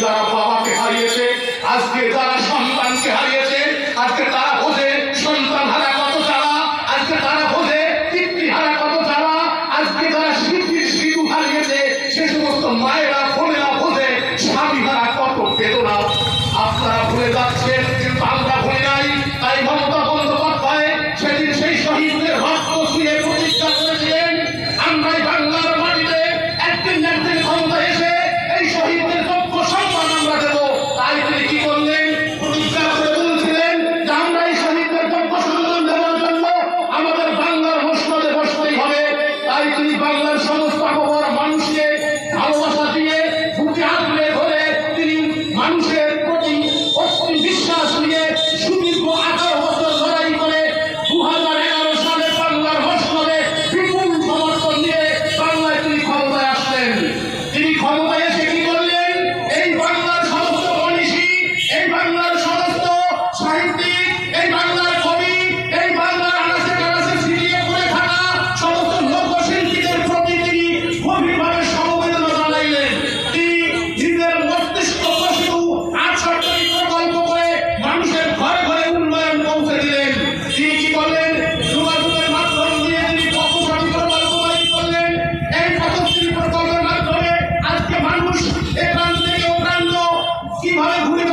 যারা বাবাকে হারিয়েছে আজকে যারা সন্তান nós somos কিভাবে ঘুরে